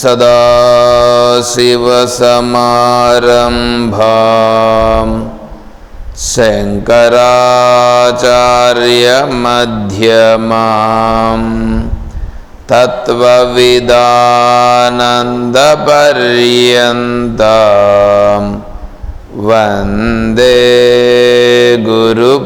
सदाशिवसमारम्भाम् शङ्कराचार्यमध्यमाम् तत्त्वविदानन्दपर्यन्तां। वन्दे गुरुपरम्पराम्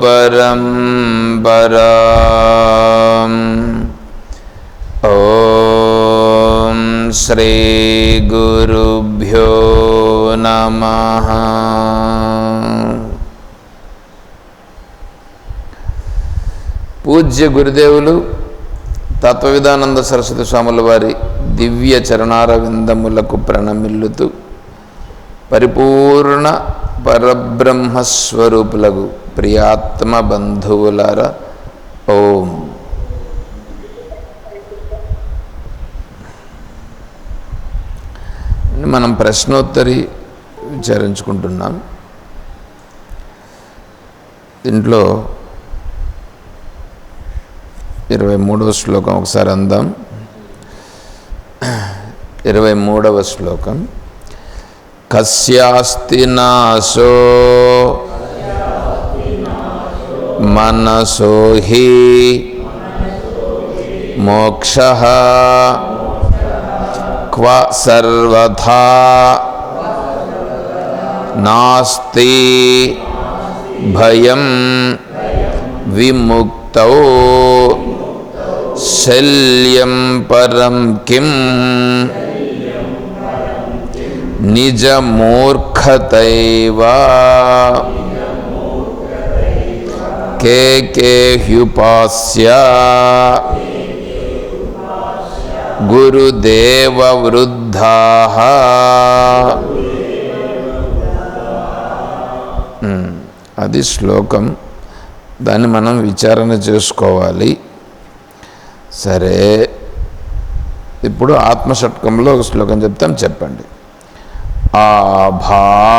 श्रीगुरुभ्यो नमः పూజ్య గురుదేవులు తత్వవిధానంద సరస్వతి స్వాముల వారి దివ్య చరణార విందములకు ప్రణమిల్లుతూ పరిపూర్ణ పరబ్రహ్మస్వరూపులకు ప్రియాత్మ బంధువులార ఓం మనం ప్రశ్నోత్తరి విచారించుకుంటున్నాం. దీంట్లో ఇరవై మూడవ శ్లోకం ఒకసారి అందాం. ఇరవై మూడవ శ్లోకం. కస్యాస్తి నాశో మనసో హి మోక్ష క్వ సర్వథా నాస్తి భయం విముక్త శల్యం పరం కిం నిజమూర్ఖతైవా కే కే హ్యుపాస్య గురుదేవ వృద్ధా అది శ్లోకం. దాన్ని మనం విచారణ చేసుకోవాలి. సరే ఇప్పుడు ఆత్మషట్కంలో ఒక శ్లోకం చెప్తాం చెప్పండి. ఆభాతీదం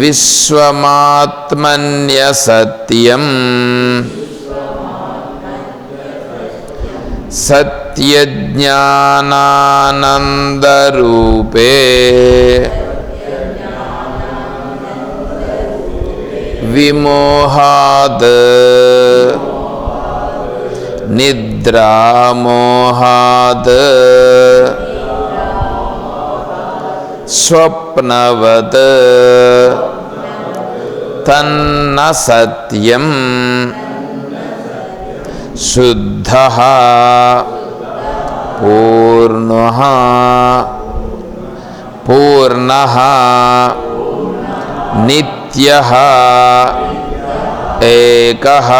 విశ్వమాత్మన్య సత్యం सत्यज्ञानानन्दरूपे विमोहात् निद्रामोहाद् स्वप्नवत् तन्न सत्यम् शुद्धः। पूर्णः। पूर्णः। नित्यः। एकः।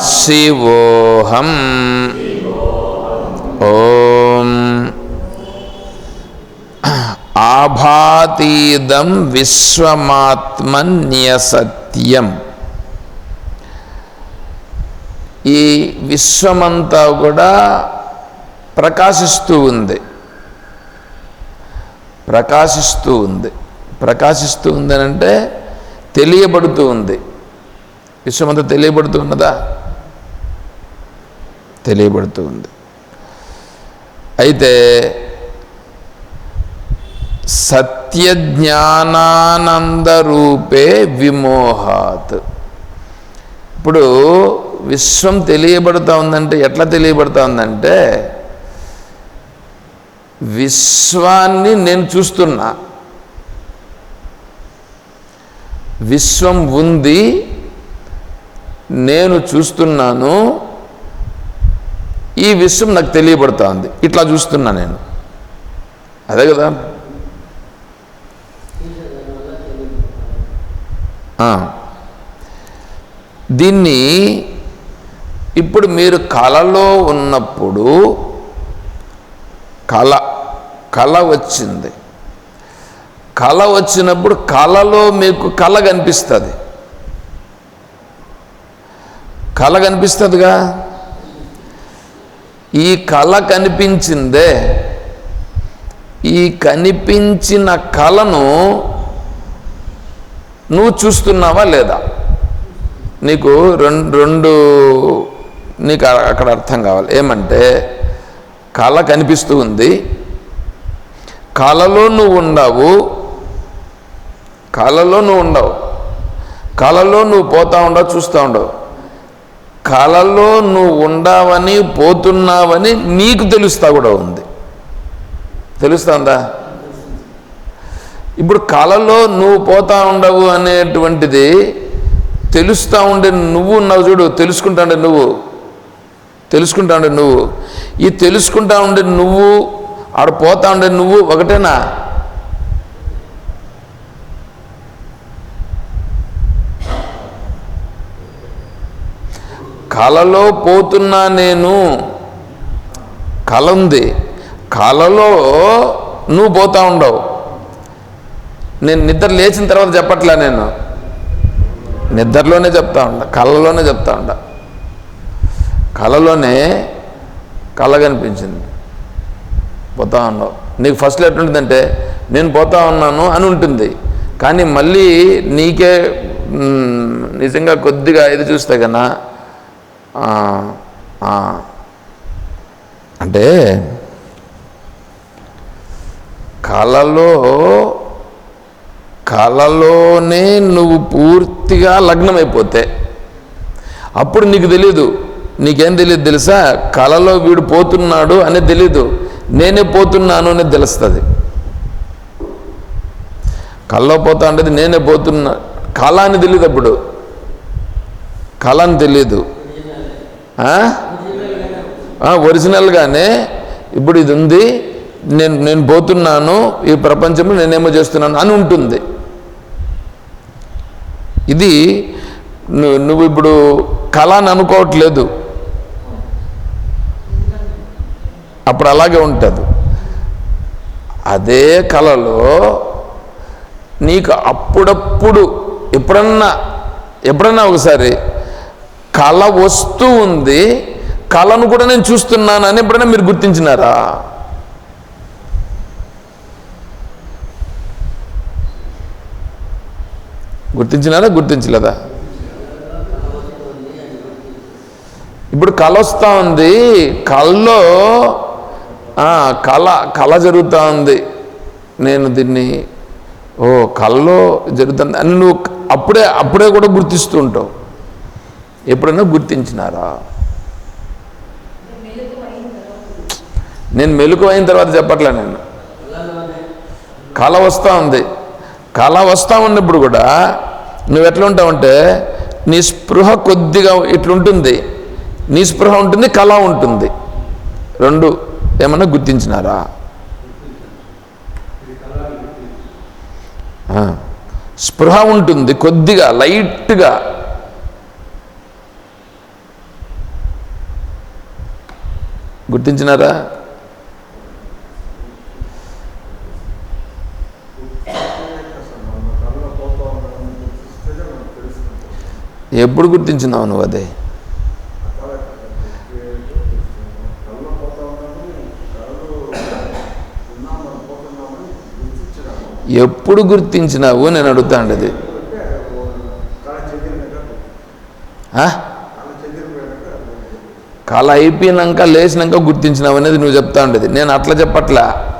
शिवोऽहम्। ॐ आभातीदं विश्वमात्मन्यसत्यम्। ఈ విశ్వమంతా కూడా ప్రకాశిస్తూ ఉంది. ప్రకాశిస్తూ ఉంది. ప్రకాశిస్తూ ఉందనంటే తెలియబడుతూ ఉంది. విశ్వమంతా తెలియబడుతూ ఉన్నదా? తెలియబడుతూ ఉంది. అయితే సత్యజ్ఞానానందరూపే విమోహాత్. ఇప్పుడు విశ్వం తెలియబడుతూ ఉందంటే ఎట్లా తెలియబడుతూ ఉందంటే విశ్వాన్ని నేను చూస్తున్నా. విశ్వం ఉంది నేను చూస్తున్నాను ఈ విశ్వం నాకు తెలియబడుతూ ఉంది. ఇట్లా చూస్తున్నా నేను. అదే కదా? దీన్ని ఇప్పుడు మీరు కళలో ఉన్నప్పుడు కళ కళ వచ్చింది. కళ వచ్చినప్పుడు కళలో మీకు కళ కనిపిస్తుంది. కళ కనిపిస్తుందిగా? ఈ కళ కనిపించిందే ఈ కనిపించిన కళను నువ్వు చూస్తున్నావా లేదా? నీకు రెండు రెండు నీకు అక్కడ అర్థం కావాలి. ఏమంటే కళ కనిపిస్తూ ఉంది. కళలో నువ్వు ఉండవు. కళలో నువ్వు ఉండవు. కళలో నువ్వు పోతా ఉండవు చూస్తూ ఉండవు. కళలో నువ్వు ఉండవని పోతున్నావని నీకు తెలుస్తా కూడా ఉంది. తెలుస్తుందా ఇప్పుడు కళలో నువ్వు పోతా ఉండవు అనేటువంటిది తెలుస్తూ ఉండే నువ్వు ఉన్నావు చూడు తెలుసుకుంటాండే నువ్వు. తెలుసుకుంటా ఉండే నువ్వు. ఈ తెలుసుకుంటా ఉండే నువ్వు ఆడ పోతా ఉండే నువ్వు ఒకటేనా? కళలో పోతున్నా నేను కళ ఉంది. కళలో నువ్వు పోతా ఉండవు. నేను నిద్ర లేచిన తర్వాత చెప్పట్లా నేను. నిద్రలోనే చెప్తా ఉండ కళ్ళలోనే చెప్తా ఉండ. కళలోనే కళ కనిపించింది పోతా ఉన్నావు. నీకు ఫస్ట్లో ఎట్లుంటుందంటే నేను పోతా ఉన్నాను అని ఉంటుంది. కానీ మళ్ళీ నీకే నిజంగా కొద్దిగా ఇది చూస్తే కన్నా అంటే కళలో కళలోనే నువ్వు పూర్తిగా లగ్నమైపోతే అప్పుడు నీకు తెలీదు నీకేం తెలియదు తెలుసా? కళలో వీడు పోతున్నాడు అని తెలీదు. నేనే పోతున్నాను అనేది తెలుస్తుంది. కళ్ళలో పోతా అంటే నేనే పోతున్నా. కళ అని తెలియదు అప్పుడు. కళ అని తెలియదు ఒరిజినల్గానే ఇప్పుడు ఇది ఉంది. నేను నేను పోతున్నాను. ఈ ప్రపంచంలో నేనేమో చేస్తున్నాను అని ఉంటుంది. ఇది నువ్వు నువ్వు ఇప్పుడు కళ అని అనుకోవట్లేదు. అప్పుడు అలాగే ఉంటుంది. అదే కళలో నీకు అప్పుడప్పుడు ఎప్పుడన్నా ఎప్పుడన్నా ఒకసారి కళ వస్తూ ఉంది కళను కూడా నేను చూస్తున్నాను అని ఎప్పుడైనా మీరు గుర్తించినారా? గుర్తించినారా? గుర్తించలేదా? ఇప్పుడు కళ వస్తూ ఉంది. కళ్ళలో కళ కళ జరుగుతూ ఉంది నేను దీన్ని ఓ కళలో జరుగుతుంది. అని నువ్వు అప్పుడే అప్పుడే కూడా గుర్తిస్తూ ఉంటావు ఎప్పుడైనా గుర్తించినారా? నేను మెలకు అయిన తర్వాత చెప్పట్లే నేను. కళ వస్తూ ఉంది. కళ వస్తూ ఉన్నప్పుడు కూడా నువ్వు ఎట్లా ఉంటావంటే నీ స్పృహ కొద్దిగా ఇట్లుంటుంది. నీ స్పృహ ఉంటుంది కళ ఉంటుంది. రెండు ఏమన్నా గుర్తించినారా? స్పృహ ఉంటుంది కొద్దిగా లైట్గా. గుర్తించినారా? ఎప్పుడు గుర్తించినావు నువ్వు అదే? ఎప్పుడు గుర్తించినావు నేను అడుగుతాండి అది. ఆ? కళ అయిపోయినాక లేచినాక గుర్తించినావు అనేది నువ్వు చెప్తా ఉండేది. నేను అట్లా చెప్పట్లా?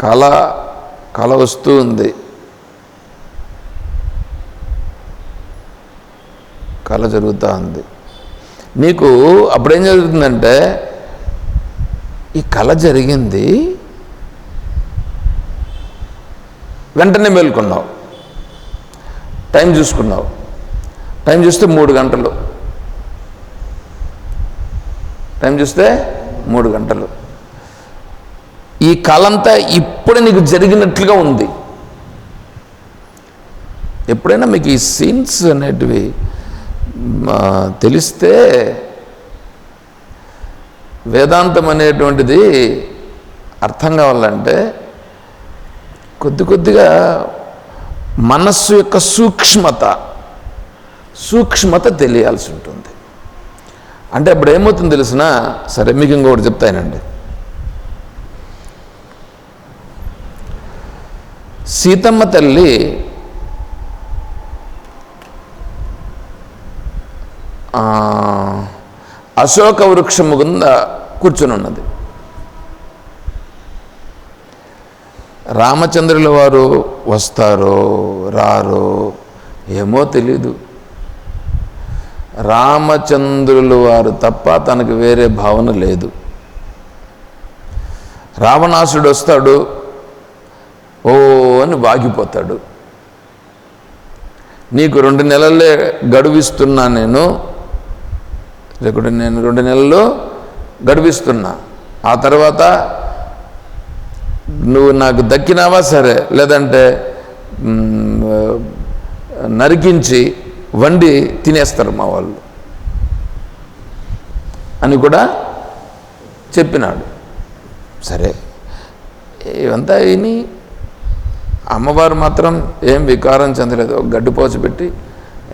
కళ కళ వస్తూ ఉంది. కళ జరుగుతూ ఉంది. నీకు అప్పుడేం జరుగుతుందంటే ఈ కళ జరిగింది వెంటనే మేల్కొన్నావు. టైం చూసుకున్నావు. టైం చూస్తే మూడు గంటలు. టైం చూస్తే మూడు గంటలు. ఈ కాలంతా ఇప్పుడు నీకు జరిగినట్లుగా ఉంది. ఎప్పుడైనా మీకు ఈ సీన్స్ అనేటివి తెలిస్తే వేదాంతం అనేటువంటిది అర్థం కావాలంటే కొద్ది కొద్దిగా మనస్సు యొక్క సూక్ష్మత సూక్ష్మత తెలియాల్సి ఉంటుంది. అంటే అప్పుడు ఏమవుతుంది తెలిసిన సరే మీకు ఇంకొకటి చెప్తానండి సీతమ్మ తల్లి అశోక వృక్షము కింద కూర్చొని ఉన్నది. రామచంద్రుల వారు వస్తారో రారో ఏమో తెలీదు. రామచంద్రులు వారు తప్ప తనకు వేరే భావన లేదు. రావణాసుడు వస్తాడు ఓ అని వాగిపోతాడు. నీకు రెండు నెలలే గడువిస్తున్నా నేను. లేకుంటే నేను రెండు నెలలు గడువిస్తున్నా. ఆ తర్వాత నువ్వు నాకు దక్కినావా? సరే. లేదంటే నరికించి వండి తినేస్తారు మా వాళ్ళు. అని కూడా చెప్పినాడు. సరే. ఇవంతా విని అమ్మవారు మాత్రం ఏం వికారం చెందలేదు. ఒక గడ్డిపోచ పెట్టి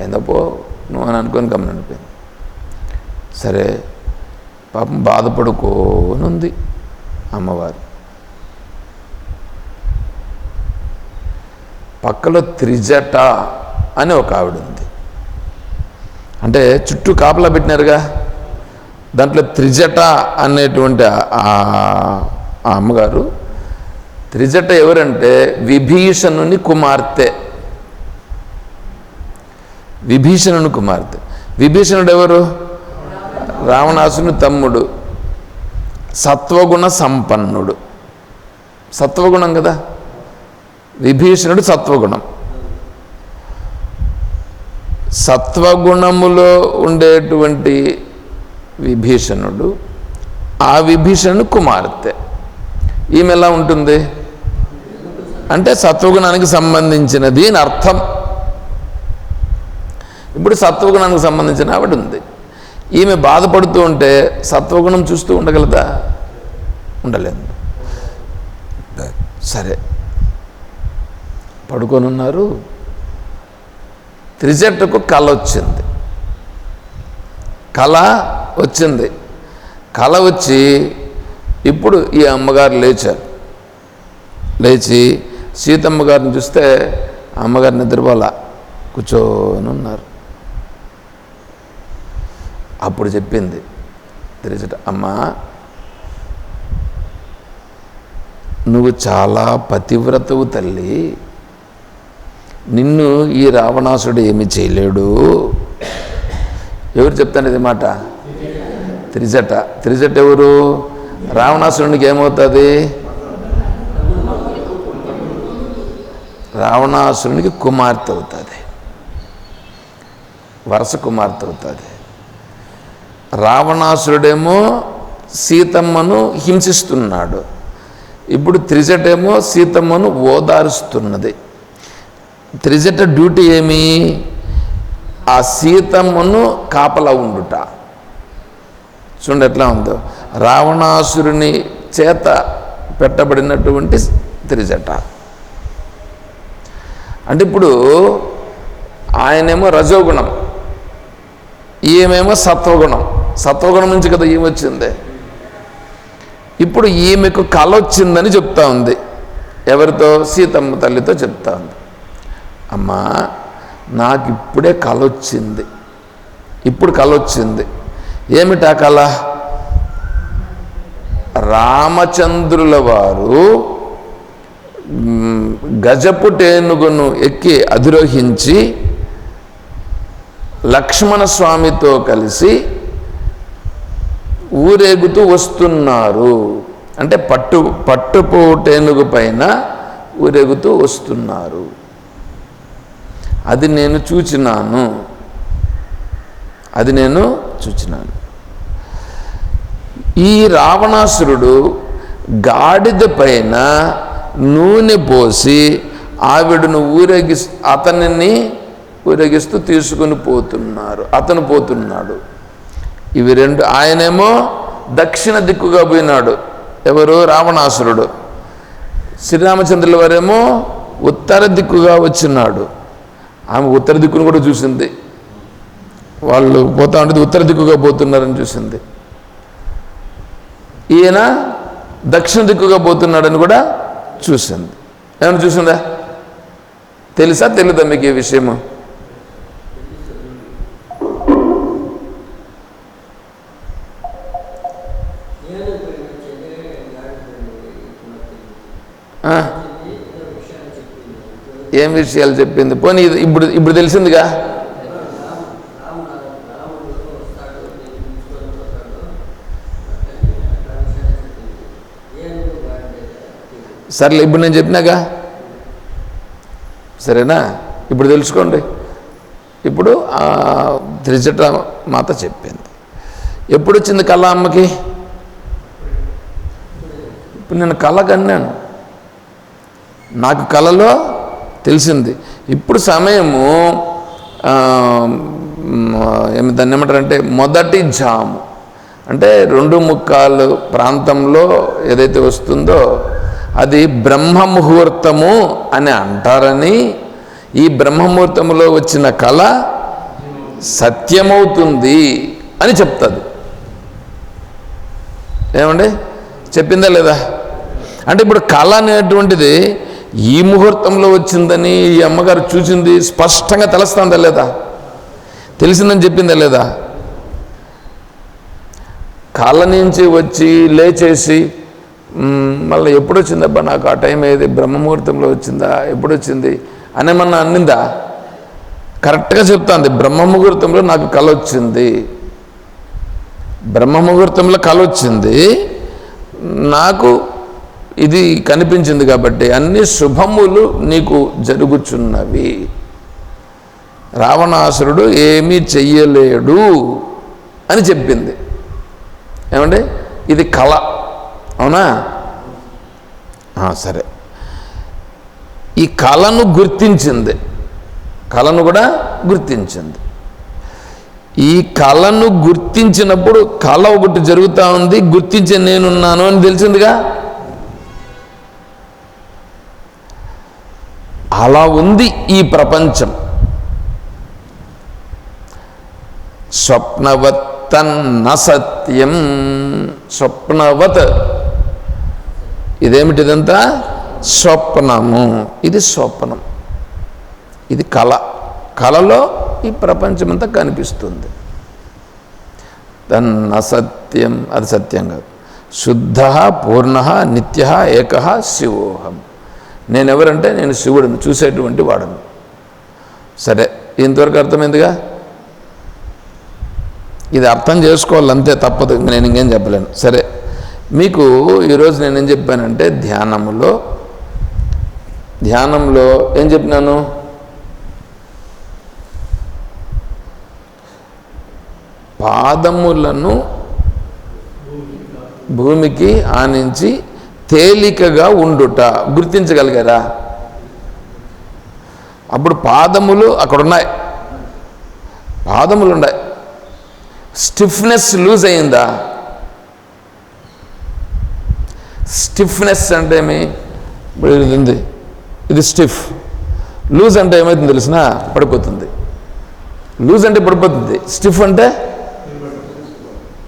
ఏందో పో నువ్వు అని అనుకొని గమనిపోయింది సరే. పాపం బాధపడుకోనుంది అమ్మవారు. పక్కలో త్రిజట అని ఒక ఆవిడ ఉంది. అంటే చుట్టూ కాపలా పెట్టినారుగా. దాంట్లో త్రిజట అనేటువంటి ఆ- అమ్మగారు త్రిజట ఎవరంటే విభీషణుని కుమార్తె. విభీషణుని కుమార్తె. విభీషణుడు ఎవరు? రావణాసుని తమ్ముడు. సత్వగుణ సంపన్నుడు. సత్వగుణం కదా? విభీషణుడు సత్వగుణం. సత్వగుణములో ఉండేటువంటి విభీషణుడు ఆ విభీషణుడు కుమార్తె. ఈమె ఎలా ఉంటుంది? అంటే సత్వగుణానికి సంబంధించినది అని అర్థం. ఇప్పుడు సత్వగుణానికి సంబంధించిన ఆవిడ ఉంది. ఈమె బాధపడుతూ ఉంటే సత్వగుణం చూస్తూ ఉండగలదా? ఉండలేదు. సరే. పడుకొని ఉన్నారు త్రిజట్టుకు కళ వచ్చింది. కళ వచ్చింది. కళ వచ్చి ఇప్పుడు ఈ అమ్మగారు లేచారు. లేచి సీతమ్మ గారిని చూస్తే అమ్మగారు నిద్రపోలా కూర్చొని ఉన్నారు. అప్పుడు చెప్పింది త్రిజట అమ్మా నువ్వు చాలా పతివ్రతవు తల్లి. నిన్ను ఈ రావణాసుడు ఏమి చేయలేడు? ఎవరు చెప్తాను ఇది మాట? త్రిజట. త్రిజట ఎవరు? రావణాసురునికి ఏమవుతుంది? రావణాసురునికి కుమార్తె అవుతుంది. వరస కుమార్తె అవుతుంది. రావణాసురుడేమో సీతమ్మను హింసిస్తున్నాడు. ఇప్పుడు త్రిజటేమో సీతమ్మను ఓదారుస్తున్నది. త్రిజట డ్యూటీ ఏమి? ఆ సీతమ్మను కాపలా ఉండుట. చూడండి ఎట్లా ఉందో. రావణాసురుని చేత పెట్టబడినటువంటి త్రిజట. అంటే ఇప్పుడు ఆయనేమో రజోగుణం. ఈమెమో సత్వగుణం. సత్వగుణం నుంచి కదా ఈమె వచ్చింది? ఇప్పుడు ఈమెకు కళ వచ్చిందని చెప్తా ఉంది. ఎవరితో? సీతమ్మ తల్లితో చెప్తా ఉంది. అమ్మా నాకు ఇప్పుడే కళ వచ్చింది ఇప్పుడు కళ వచ్చింది ఏమిటా కళ రామచంద్రుల వారు గజపు టేనుగును ఎక్కి అధిరోహించి లక్ష్మణ స్వామితో కలిసి ఊరేగుతూ వస్తున్నారు. అంటే పట్టు పట్టుపు టేనుగు పైన ఊరేగుతూ వస్తున్నారు. అది నేను చూచినాను. అది నేను చూచినాను. ఈ రావణాసురుడు గాడిద పైన నూనె పోసి ఆవిడను ఊరేగి అతనిని ఊరేగిస్తూ తీసుకుని పోతున్నారు అతను పోతున్నాడు. ఇవి రెండు ఆయనేమో దక్షిణ దిక్కుగా పోయినాడు. ఎవరు? రావణాసురుడు. శ్రీరామచంద్రుల వారేమో ఉత్తర దిక్కుగా వచ్చినాడు. ఆమె ఉత్తర దిక్కును కూడా చూసింది. వాళ్ళు పోతా ఉంటుంది ఉత్తర దిక్కుగా పోతున్నారని చూసింది. ఈయన దక్షిణ దిక్కుగా పోతున్నాడని కూడా చూసింది. ఏమైనా చూసిందా? తెలుసా? తెలీదా మీకు ఈ విషయము? ఏం విషయాలు చెప్పింది? పోనీ ఇప్పుడు ఇప్పుడు తెలిసిందిగా? సర్లే ఇప్పుడు నేను చెప్పినాగా? సరేనా? ఇప్పుడు తెలుసుకోండి. ఇప్పుడు ఆ త్రిజట మాత చెప్పింది. ఎప్పుడు వచ్చింది కళ అమ్మకి? ఇప్పుడు నేను కళ కన్నాను. నాకు కళలో తెలిసింది. ఇప్పుడు సమయము ఏమి దాన్ని ఏమంటారంటే మొదటి జాము. అంటే రెండు ముక్కాలు ప్రాంతంలో ఏదైతే వస్తుందో అది బ్రహ్మ ముహూర్తము అని అంటారని ఈ బ్రహ్మముహూర్తంలో వచ్చిన కళ సత్యమవుతుంది అని చెప్తుంది. ఏమండి? చెప్పిందా లేదా? అంటే ఇప్పుడు కళ అనేటువంటిది ఈ ముహూర్తంలో వచ్చిందని ఈ అమ్మగారు చూసింది స్పష్టంగా తెలుస్తుందా లేదా? తెలిసిందని చెప్పిందా లేదా? కాళ్ళ నుంచి వచ్చి లేచేసి మళ్ళీ ఎప్పుడు వచ్చిందబ్బా నాకు ఆ టైం ఏది? బ్రహ్మముహూర్తంలో వచ్చిందా? ఎప్పుడు వచ్చింది అనేమన్నా అన్నిందా? కరెక్ట్గా చెప్తాంది బ్రహ్మముహూర్తంలో నాకు కళ వచ్చింది. బ్రహ్మముహూర్తంలో కళ వచ్చింది నాకు ఇది కనిపించింది కాబట్టి అన్ని శుభములు నీకు జరుగుచున్నవి. రావణాసురుడు ఏమీ చెయ్యలేడు అని చెప్పింది. ఏమండి? ఇది కళ. అవునా? సరే. ఈ కళను గుర్తించింది. కళను కూడా గుర్తించింది. ఈ కళను గుర్తించినప్పుడు కళ ఒకటి జరుగుతూ ఉంది గుర్తించి నేనున్నాను అని తెలిసిందిగా? అలా ఉంది ఈ ప్రపంచం. స్వప్నవత్తన్న సత్యం. స్వప్నవత్. ఇదేమిటిదంతా? స్వప్నము. ఇది స్వప్నం. ఇది కళ. కళలో ఈ ప్రపంచమంతా కనిపిస్తుంది. తన్న సత్యం. అది సత్యం కాదు. శుద్ధ పూర్ణ నిత్య ఏక శివోహం. నేనెవరంటే నేను శివుడిని చూసేటువంటి వాడను. సరే ఇంతవరకు అర్థమైందిగా? ఇది అర్థం చేసుకోవాలి అంతే తప్పదు నేను ఇంకేం చెప్పలేను. సరే మీకు ఈరోజు నేను ఏం చెప్పానంటే ధ్యానంలో ధ్యానంలో ఏం చెప్పినాను? పాదములను భూమికి ఆనించి తేలికగా ఉండుట గుర్తించగలిగారా? అప్పుడు పాదములు అక్కడ ఉన్నాయి పాదములు ఉన్నాయి స్టిఫ్నెస్ లూజ్ అయిందా? స్టిఫ్నెస్ అంటే ఏమి? ఇప్పుడు ఇది ఉంది ఇది స్టిఫ్. లూజ్ అంటే ఏమవుతుంది తెలిసిన? పడిపోతుంది. లూజ్ అంటే పడిపోతుంది. స్టిఫ్ అంటే?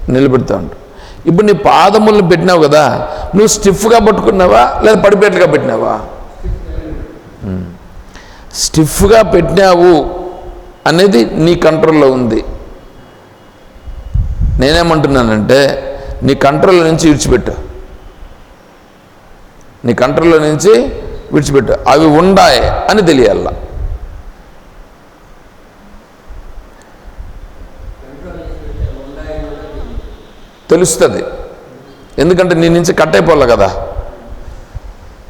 నిలబెడతా ఉంటుంది ఇప్పుడు నీ పాదములను పెట్టినావు కదా నువ్వు స్టిఫ్గా పట్టుకున్నావా లేదా పడిపోయేట్లుగా పెట్టినావా? స్టిఫ్గా పెట్టినావు అనేది నీ కంట్రోల్లో ఉంది. నేనేమంటున్నానంటే నీ కంట్రోల్ నుంచి విడిచిపెట్టు. నీ కంట్రోల్లో నుంచి విడిచిపెట్టు. అవి ఉండాయి అని తెలియాల. తెలుస్తుంది. ఎందుకంటే నీ నుంచి కట్ అయిపోలే కదా.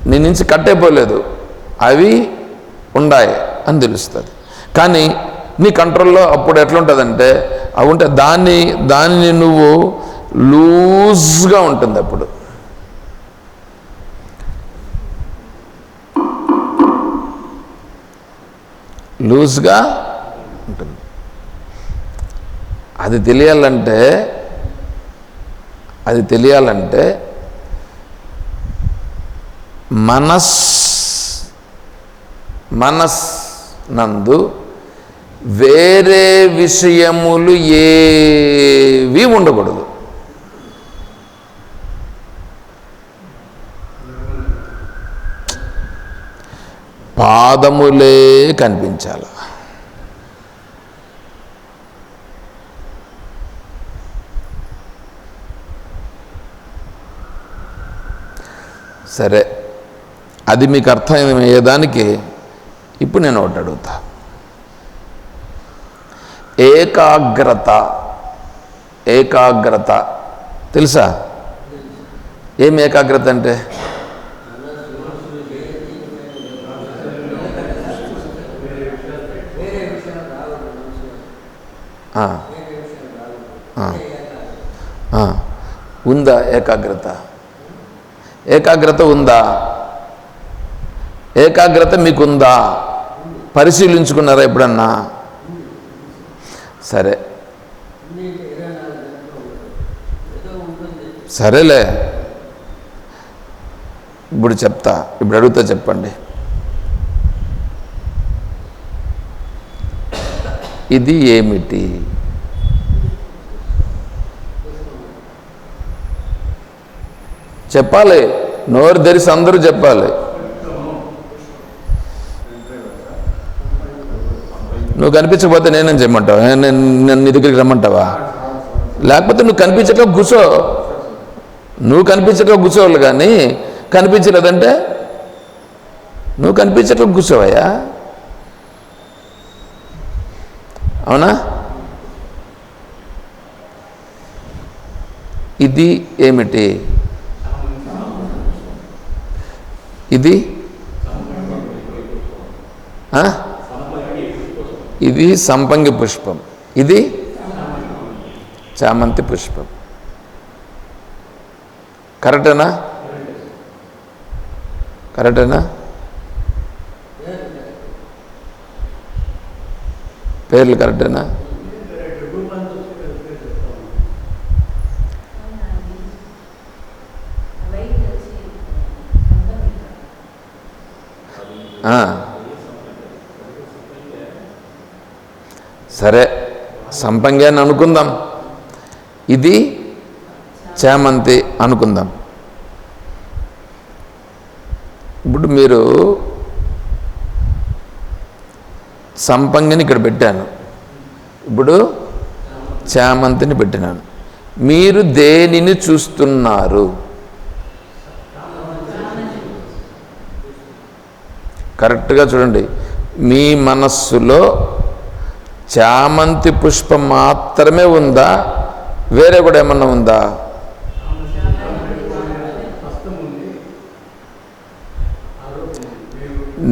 నీ నుంచి కట్ అయిపోలేదు అవి ఉండాయి అని తెలుస్తుంది. కానీ నీ కంట్రోల్లో అప్పుడు ఎట్లుంటుందంటే అవి ఉంటే దాన్ని దాన్ని నువ్వు లూజ్గా ఉంటుంది అప్పుడు. లూజ్గా ఉంటుంది. అది తెలియాలంటే అది తెలియాలంటే మనస్ మనస్ నందు వేరే విషయములు ఏవి ఉండకూడదు. పాదములే కనిపించాలి. సరే అది మీకు అర్థమయ్యేదానికి ఇప్పుడు నేను ఒకటి అడుగుతా. ఏకాగ్రత ఏకాగ్రత తెలుసా? ఏం ఏకాగ్రత అంటే? ఉందా ఏకాగ్రత? ఏకాగ్రత ఉందా? ఏకాగ్రత మీకుందా? పరిశీలించుకున్నారా ఎప్పుడన్నా? సరే. సరేలే. ఇప్పుడు చెప్తా. ఇప్పుడు అడుగుతా చెప్పండి. ఇది ఏమిటి? చెప్పాలి. నోరు తెరిసి అందరూ చెప్పాలి. నువ్వు కనిపించకపోతే నేనేం చేయమంటావు? నేను నేను నీ దగ్గరికి రమ్మంటావా? లేకపోతే నువ్వు కనిపించక కూర్చో. నువ్వు కనిపించక కూర్చోవాలి కానీ కనిపించలేదంటే నువ్వు కనిపించక కూర్చోవయ్యా. అవునా? ఇది ఏమిటి? ఇది? ఆ? ఇది సంపంగి పుష్పం. ఇది? చామంతి పుష్పం. కరెక్టేనా? కరెక్టేనా? పేర్లు కరెక్టేనా? సరే సంపంగి అని అనుకుందాం. ఇది చామంతి అనుకుందాం. ఇప్పుడు మీరు సంపంగిని ఇక్కడ పెట్టాను. ఇప్పుడు చామంతిని పెట్టినాను. మీరు దేనిని చూస్తున్నారు? కరెక్ట్గా చూడండి. మీ మనస్సులో చామంతి పుష్పం మాత్రమే ఉందా? వేరే కూడా ఏమన్నా ఉందా?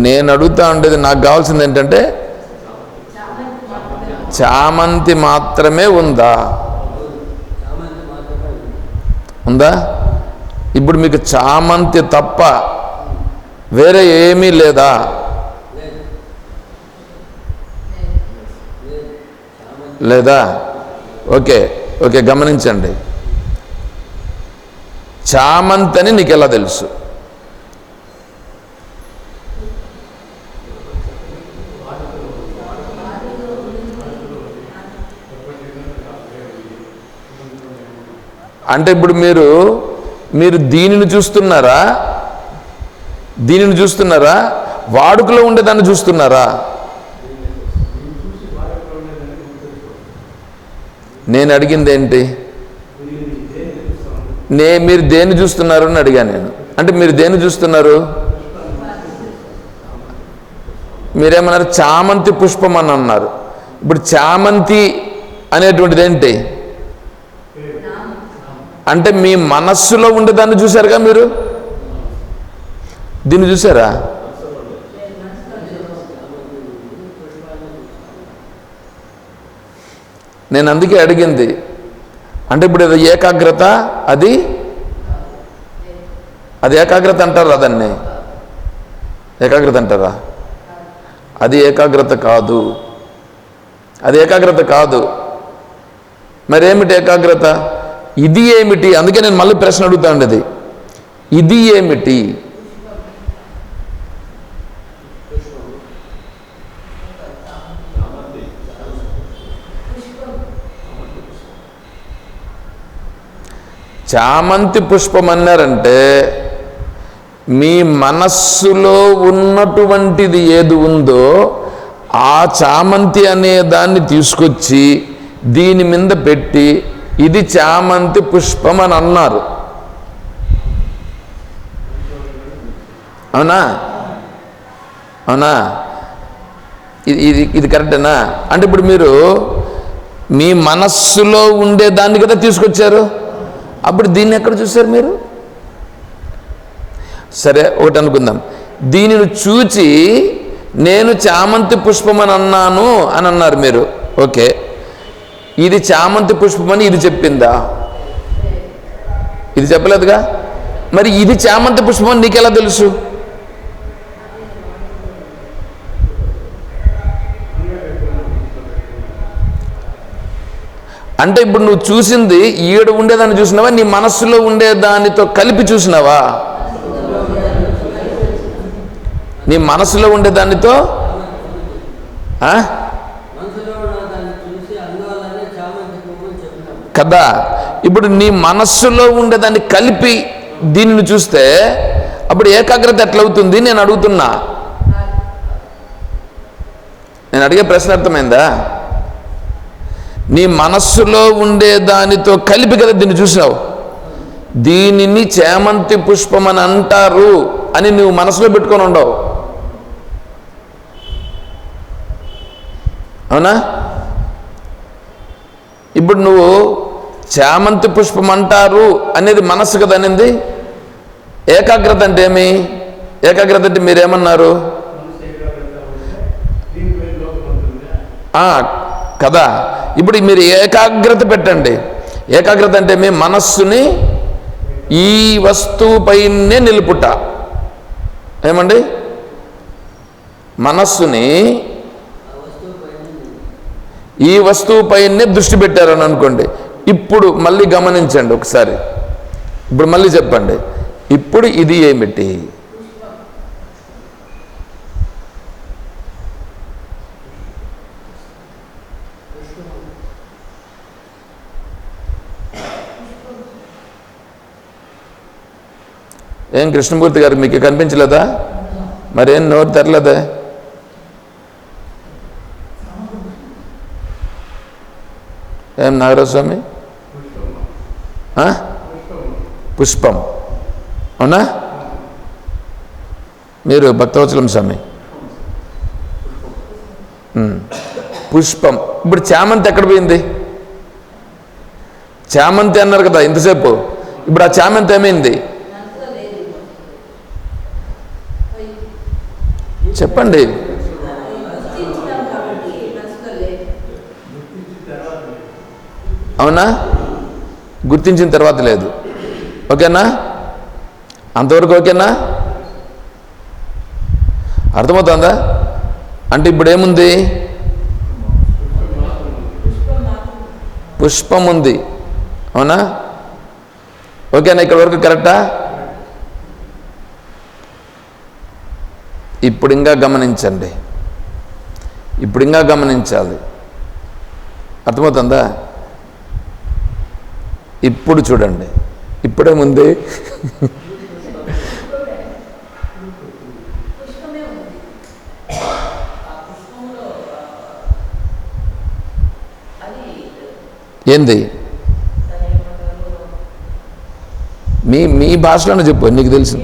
నేను అడుగుతా ఉండేది నాకు కావాల్సింది ఏంటంటే చామంతి మాత్రమే ఉందా? ఉందా? ఇప్పుడు మీకు చామంతి తప్ప వేరే ఏమీ లేదా? లేదా? ఓకే ఓకే గమనించండి. చామంతని అని నీకు ఎలా తెలుసు? అంటే ఇప్పుడు మీరు మీరు దీనిని చూస్తున్నారా? దీనిని చూస్తున్నారా? వాడుకలో ఉండేదాన్ని చూస్తున్నారా? నేను అడిగింది ఏంటి? నే మీరు దేన్ని చూస్తున్నారు అని అడిగాను నేను. అంటే మీరు దేన్ని చూస్తున్నారు? మీరేమన్నారు? చామంతి పుష్పం అని అన్నారు. ఇప్పుడు చామంతి అనేటువంటిది ఏంటి? అంటే మీ మనస్సులో ఉండేదాన్ని చూశారుగా మీరు? దీన్ని చూసారా? నేను అందుకే అడిగింది. అంటే ఇప్పుడు ఏదో ఏకాగ్రత అది? అది ఏకాగ్రత అంటారా దాన్ని? ఏకాగ్రత అంటారా? అది ఏకాగ్రత కాదు. అది ఏకాగ్రత కాదు. మరేమిటి ఏకాగ్రత? ఇది ఏమిటి? అందుకే నేను మళ్ళీ ప్రశ్న అడుగుతా ఉండేది. ఇది ఏమిటి? చామంతి పుష్పం అన్నారంటే మీ మనస్సులో ఉన్నటువంటిది ఏది ఉందో ఆ చామంతి అనే దాన్ని తీసుకొచ్చి దీని మీద పెట్టి ఇది చామంతి పుష్పం అని అన్నారు. అవునా? అవునా? ఇది ఇది ఇది కరెక్టేనా? అంటే ఇప్పుడు మీరు మీ మనస్సులో ఉండే దాన్ని కదా తీసుకొచ్చారు? అప్పుడు దీన్ని ఎక్కడ చూశారు మీరు? సరే ఒకటి అనుకుందాం. దీనిని చూచి నేను చామంతి పుష్పం అని అన్నాను అని అన్నారు మీరు. ఓకే. ఇది చామంతి పుష్పం అని ఇది చెప్పిందా? ఇది చెప్పలేదుగా? మరి ఇది చామంతి పుష్పం అని నీకెలా తెలుసు? అంటే ఇప్పుడు నువ్వు చూసింది ఈడ ఉండేదాన్ని చూసినావా? నీ మనస్సులో ఉండే దానితో కలిపి చూసినావా? నీ మనసులో ఉండే దానితో ఆ? కదా? ఇప్పుడు నీ మనస్సులో ఉండేదాన్ని కలిపి దీన్ని చూస్తే అప్పుడు ఏకాగ్రత ఎట్లవుతుంది? నేను అడుగుతున్నా. నేను అడిగే ప్రశ్న అర్థమైందా? నీ మనస్సులో ఉండే దానితో కలిపి కదా దీన్ని చూసినావు? దీనిని చేమంతి పుష్పం అని అంటారు అని నువ్వు మనసులో పెట్టుకొని ఉండవు. అవునా? ఇప్పుడు నువ్వు చామంతి పుష్పం అంటారు అనేది మనస్సు కదా అనింది? ఏకాగ్రత అంటే ఏమి? ఏకాగ్రత అంటే మీరేమన్నారు? కదా? ఇప్పుడు మీరు ఏకాగ్రత పెట్టండి. ఏకాగ్రత అంటే మీ మనస్సుని ఈ వస్తువు పైనే నిలుపుట. ఏమండి? మనస్సుని ఈ వస్తువు పైనే దృష్టి పెట్టారని అనుకోండి. ఇప్పుడు మళ్ళీ గమనించండి ఒకసారి. ఇప్పుడు మళ్ళీ చెప్పండి. ఇప్పుడు ఇది ఏమిటి? ఏం కృష్ణమూర్తి గారు మీకు కనిపించలేదా? మరేం నోరు తెరలేదే? ఏం నాగరాజస్వామి? పుష్పం. అవునా? మీరు భక్తవచలం స్వామి. పుష్పం. ఇప్పుడు చామంతి ఎక్కడ పోయింది? చామంతి అన్నారు కదా ఇంతసేపు. ఇప్పుడు ఆ చామంతి ఏమైంది? చెప్పండి. అవునా? గుర్తించిన తర్వాత లేదు. ఓకేనా? అంతవరకు ఓకేనా? అర్థమవుతుందా? అంటే ఇప్పుడు ఏముంది? పుష్పం ఉంది. అవునా? ఓకేనా? ఇక్కడ వరకు కరెక్టా? ఇప్పుడు ఇంకా గమనించండి. ఇప్పుడు ఇంకా గమనించాలి. అర్థమవుతుందా? ఇప్పుడు చూడండి. ఇప్పుడేముంది ఏంది? మీ మీ భాషలోనే చెప్పు నీకు తెలుసు.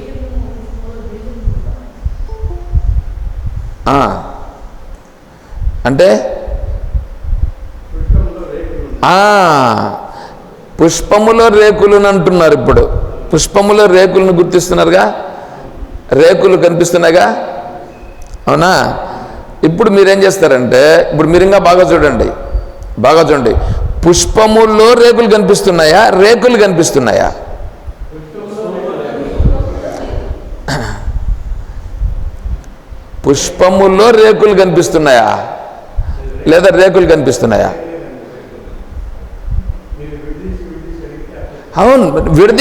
పుష్పములో రేకులను అంటున్నారు ఇప్పుడు. పుష్పములో రేకులను గుర్తిస్తున్నారుగా? రేకులు కనిపిస్తున్నాయిగా? అవునా? ఇప్పుడు మీరేం చేస్తారంటే ఇప్పుడు మీరు ఇంకా బాగా చూడండి. బాగా చూడండి. పుష్పముల్లో రేకులు కనిపిస్తున్నాయా? రేకులు కనిపిస్తున్నాయా? పుష్పముల్లో రేకులు కనిపిస్తున్నాయా? లేదా రేకులు కనిపిస్తున్నాయా? అవును విడది